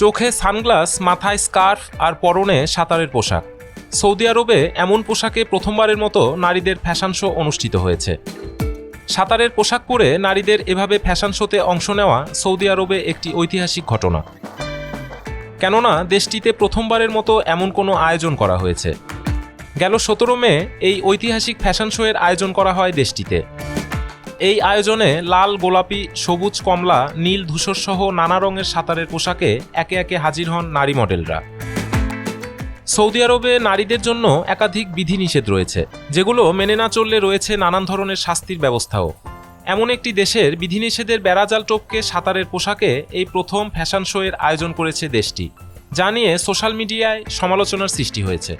চোখে সানগ্লাস, মাথায় স্কার্ফ আর পরনে সাঁতারের পোশাক। সৌদি আরবে এমন পোশাকে প্রথমবারের মতো নারীদের ফ্যাশন শো অনুষ্ঠিত হয়েছে। সাঁতারের পোশাক পরে নারীদের এভাবে ফ্যাশন শোতে অংশ নেওয়া সৌদি আরবে একটি ঐতিহাসিক ঘটনা। কেননা, দেশটিতে প্রথমবারের মতো এমন কোনো আয়োজন করা হয়েছে। গেল সতেরো মে এই ঐতিহাসিক ফ্যাশন শোয়ের আয়োজন করা হয় দেশটিতে। এই আয়োজনে লাল, গোলাপি, সবুজ, কমলা, নীল ধূসর সহ নানা রঙের সাঁতারের পোশাকে একে একে হাজির হন নারী মডেলরা। সৌদি আরবে নারীদের জন্য একাধিক বিধিনিষেধ রয়েছে, যেগুলো মেনে না চললে রয়েছে নানান ধরনের শাস্তির ব্যবস্থাও। এমন একটি দেশের বিধিনিষেধের বেড়াজাল টপকে সাঁতারের পোশাকে এই প্রথম ফ্যাশন শোয়ের আয়োজন করেছে দেশটি, যা নিয়ে সোশ্যাল মিডিয়ায় সমালোচনার সৃষ্টি হয়েছে।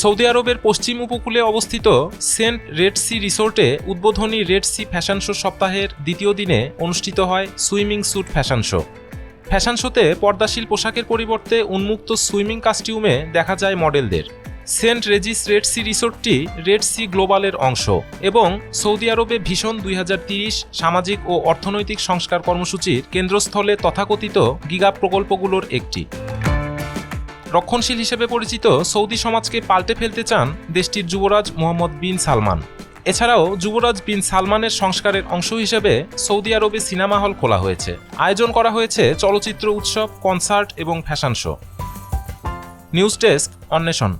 সৌদি আরবের পশ্চিম উপকূলে অবস্থিত সেন্ট রেড সি রিসোর্টে উদ্বোধনী রেড সি ফ্যাশন শো সপ্তাহের দ্বিতীয় দিনে অনুষ্ঠিত হয় swimming suit fashion show. Fashion শোতে পর্দাশীল পোশাকের পরিবর্তে উন্মুক্ত সুইমিং কাস্টিউমে দেখা যায় মডেলদের। সেন্ট রেজিস রেড সি রিসোর্টটি রেড সি গ্লোবালের অংশ এবং সৌদি আরবে ভীষণ দুই সামাজিক ও অর্থনৈতিক সংস্কার কর্মসূচির কেন্দ্রস্থলে তথাকথিত গিগা প্রকল্পগুলোর একটি। রক্ষণশীল হিসেবে পরিচিত সৌদি সমাজকে পাল্টে ফেলতে চান দেশটির যুবরাজ মোহাম্মদ বিন সালমান। এছাড়াও যুবরাজ বিন সালমানের সংস্কারের অংশ হিসেবে সৌদি আরবে সিনেমা হল খোলা হয়েছে। আয়োজন করা হয়েছে চলচ্চিত্র উৎসব, কনসার্ট এবং ফ্যাশন শো। নিউজ ডেস্ক, অন্বেষণ।